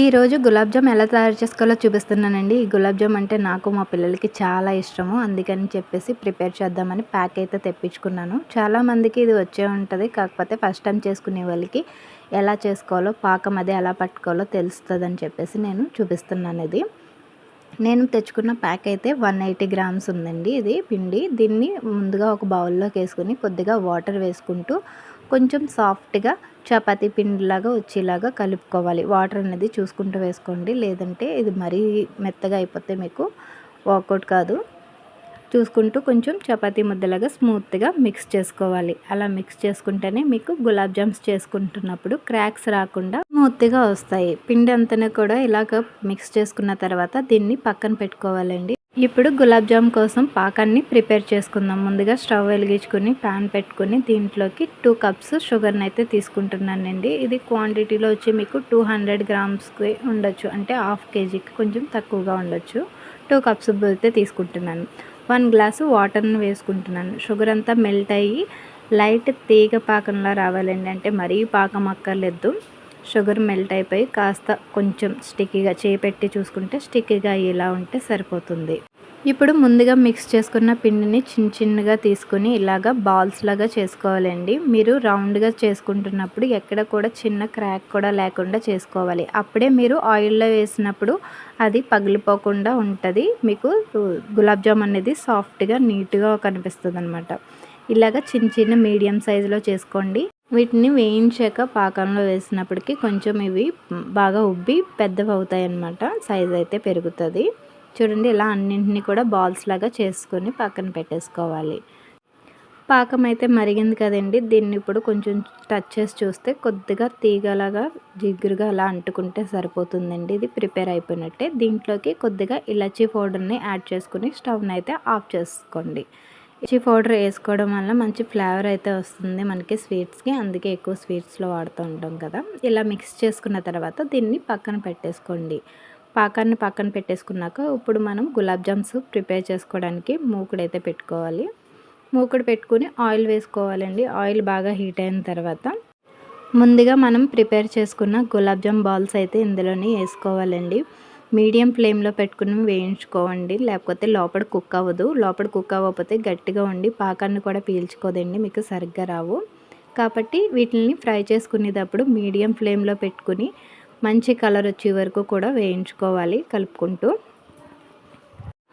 ఈరోజు గులాబ్ జామ్ ఎలా తయారు చేసుకోవాలో చూపిస్తున్నానండి. ఈ గులాబ్ జామ్ అంటే నాకు మా పిల్లలకి చాలా ఇష్టము. అందుకని చెప్పేసి ప్రిపేర్ చేద్దామని ప్యాక్ అయితే తెప్పించుకున్నాను. చాలామందికి ఇది వచ్చే ఉంటుంది. కాకపోతే ఫస్ట్ టైం చేసుకునే వాళ్ళకి ఎలా చేసుకోవాలో పాకం అది ఎలా పట్టుకోవాలో తెలుస్తుందని చెప్పేసి నేను చూపిస్తున్నాను ఇది. నేను తెచ్చుకున్న ప్యాక్ అయితే వన్ ఎయిటీ గ్రామ్స్ ఉందండి ఇది పిండి. దీన్ని ముందుగా ఒక బౌల్లోకి వేసుకుని కొద్దిగా వాటర్ వేసుకుంటూ కొంచెం సాఫ్ట్గా చపాతీ పిండిలాగా వచ్చేలాగా కలుపుకోవాలి. వాటర్ అనేది చూసుకుంటూ వేసుకోండి. లేదంటే ఇది మరీ మెత్తగా అయిపోతే మీకు వర్కౌట్ కాదు. చూసుకుంటూ కొంచెం చపాతీ ముద్దలాగా స్మూత్గా మిక్స్ చేసుకోవాలి. అలా మిక్స్ చేసుకుంటేనే మీకు గులాబ్ జామ్స్ చేసుకుంటున్నప్పుడు క్రాక్స్ రాకుండా స్మూత్గా వస్తాయి. పిండి అంతనే కూడా ఇలాగ మిక్స్ చేసుకున్న తర్వాత దీన్ని పక్కన పెట్టుకోవాలండి. ఇప్పుడు గులాబ్ జామ్ కోసం పాకాన్ని ప్రిపేర్ చేసుకుందాం. ముందుగా స్టవ్ వెలిగించుకొని ప్యాన్ పెట్టుకుని దీంట్లోకి టూ కప్స్ షుగర్ని అయితే తీసుకుంటున్నానండి. ఇది క్వాంటిటీలో వచ్చి మీకు టూ హండ్రెడ్ గ్రామ్స్కి ఉండొచ్చు. అంటే హాఫ్ కేజీకి కొంచెం తక్కువగా ఉండొచ్చు. టూ కప్స్ అయితే తీసుకుంటున్నాను. వన్ గ్లాసు వాటర్ని వేసుకుంటున్నాను. షుగర్ అంతా మెల్ట్ అయ్యి లైట్ తీగ పాకంలా రావాలండి. అంటే మరీ పాకం అక్కర్లేదు. షుగర్ మెల్ట్ అయిపోయి కాస్త కొంచెం స్టిక్కీగా చేపెట్టి చూసుకుంటే స్టిక్కీగా ఇలా ఉంటే సరిపోతుంది. ఇప్పుడు ముందుగా మిక్స్ చేసుకున్న పిండిని చిన్న చిన్నగా తీసుకుని ఇలాగా బాల్స్ లాగా చేసుకోవాలండి. మీరు రౌండ్గా చేసుకుంటున్నప్పుడు ఎక్కడ కూడా చిన్న క్రాక్ కూడా లేకుండా చేసుకోవాలి. అప్పుడే మీరు ఆయిల్లో వేసినప్పుడు అది పగిలిపోకుండా ఉంటుంది. మీకు గులాబ్ జామ్ అనేది సాఫ్ట్గా నీట్గా కనిపిస్తుంది అనమాట ఇలాగ చిన్న చిన్న మీడియం సైజులో చేసుకోండి. వీటిని వేయించాక పాకంలో వేసినప్పటికీ కొంచెం ఇవి బాగా ఉబ్బి పెద్దవి అవుతాయి అన్నమాట సైజ్ అయితే పెరుగుతుంది. చూడండి ఇలా అన్నింటినీ కూడా బాల్స్ లాగా చేసుకొని పక్కన పెట్టేసుకోవాలి. పాకం అయితే మరిగింది కదండి. దీన్ని ఇప్పుడు కొంచెం టచ్ చేసి చూస్తే కొద్దిగా తీగలాగా జిగ్గురుగా అలా అంటుకుంటే సరిపోతుందండి. ఇది ప్రిపేర్ అయిపోయినట్టే. దీంట్లోకి కొద్దిగా ఇలాచీ పౌడర్ని యాడ్ చేసుకుని స్టవ్ని అయితే ఆఫ్ చేసుకోండి. ఇచ్చి పౌడర్ వేసుకోవడం వల్ల మంచి ఫ్లేవర్ అయితే వస్తుంది మనకి స్వీట్స్కి. అందుకే ఎక్కువ స్వీట్స్లో వాడుతూ ఉంటాం కదా. ఇలా మిక్స్ చేసుకున్న తర్వాత దీన్ని పక్కన పెట్టేసుకోండి. పాకాన్ని పక్కన పెట్టేసుకున్నాక ఇప్పుడు మనం గులాబ్ జామ్స్ ప్రిపేర్ చేసుకోవడానికి మూకుడైతే పెట్టుకోవాలి. మూకుడు పెట్టుకుని ఆయిల్ వేసుకోవాలండి. ఆయిల్ బాగా హీట్ అయిన తర్వాత ముందుగా మనం ప్రిపేర్ చేసుకున్న గులాబ్ జామ్ బాల్స్ అయితే ఇందులోనే వేసుకోవాలండి. మీడియం ఫ్లేమ్లో పెట్టుకుని వేయించుకోవండి లేకపోతే లోపల కుక్ అవ్వదు. లోపల కుక్ అవ్వకపోతే గట్టిగా ఉండి పాకాన్ని కూడా పీల్చుకోదండి. మీకు సరిగ్గా రావు. కాబట్టి వీటిని ఫ్రై చేసుకునేటప్పుడు మీడియం ఫ్లేమ్లో పెట్టుకుని మంచి కలర్ వచ్చే వరకు కూడా వేయించుకోవాలి కలుపుకుంటూ.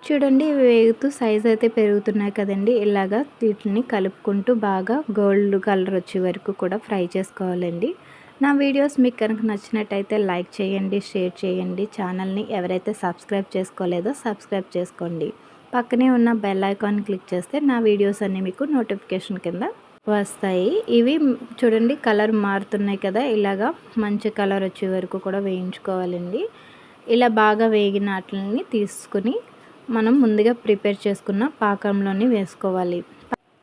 చూడండి వేగుతూ సైజ్ అయితే పెరుగుతున్నాయి కదండి. ఇలాగా వీటిని కలుపుకుంటూ బాగా గోల్డ్ కలర్ వచ్చే వరకు కూడా ఫ్రై చేసుకోవాలండి. నా వీడియోస్ మీకు కనుక నచ్చినట్టయితే లైక్ చేయండి షేర్ చేయండి. ఛానల్ని ఎవరైతే సబ్స్క్రైబ్ చేసుకోలేదో సబ్స్క్రైబ్ చేసుకోండి. పక్కనే ఉన్న బెల్ ఐకాన్ క్లిక్ చేస్తే నా వీడియోస్ అన్నీ మీకు నోటిఫికేషన్ కింద వస్తాయి. ఇవి చూడండి కలర్ మారుతున్నాయి కదా ఇలాగా మంచి కలర్ వచ్చే వరకు కూడా వేయించుకోవాలండి. ఇలా బాగా వేగిన వాటిని తీసుకుని మనం ముందుగా ప్రిపేర్ చేసుకున్న పాకంలోని వేసుకోవాలి.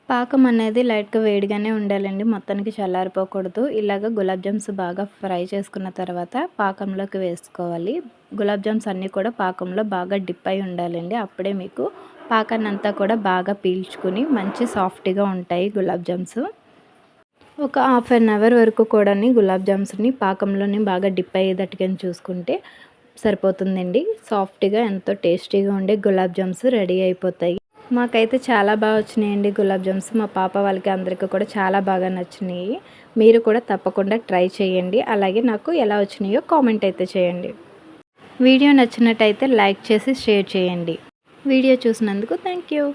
పాకం అనేది లైట్గా వేడిగానే ఉండాలండి. మొత్తానికి చల్లారిపోకూడదు. ఇలాగ గులాబ్ జామ్స్ బాగా ఫ్రై చేసుకున్న తర్వాత పాకంలోకి వేసుకోవాలి. గులాబ్ జామ్స్ అన్నీ కూడా పాకంలో బాగా డిప్ అయి ఉండాలండి. అప్పుడే మీకు పాకాన్ని అంతా కూడా బాగా పీల్చుకుని మంచి సాఫ్ట్గా ఉంటాయి గులాబ్ జామ్స్. ఒక హాఫ్ అన్ అవర్ వరకు కూడా గులాబ్ జామ్స్ని పాకంలోని బాగా డిప్ అయ్యేటట్టుగా చూసుకుంటే సరిపోతుందండి. సాఫ్ట్గా ఎంతో టేస్టీగా ఉండే గులాబ్ జామ్స్ రెడీ అయిపోతాయి. మాకైతే చాలా బాగా వచ్చినాయండి గులాబ్ జామ్స్. మా పాప వాళ్ళకి అందరికీ కూడా చాలా బాగా నచ్చినాయి. మీరు కూడా తప్పకుండా ట్రై చేయండి. అలాగే నాకు ఎలా వచ్చినాయో కామెంట్ అయితే చేయండి. వీడియో నచ్చినట్టయితే లైక్ చేసి షేర్ చేయండి. వీడియో చూసినందుకు థ్యాంక్ యూ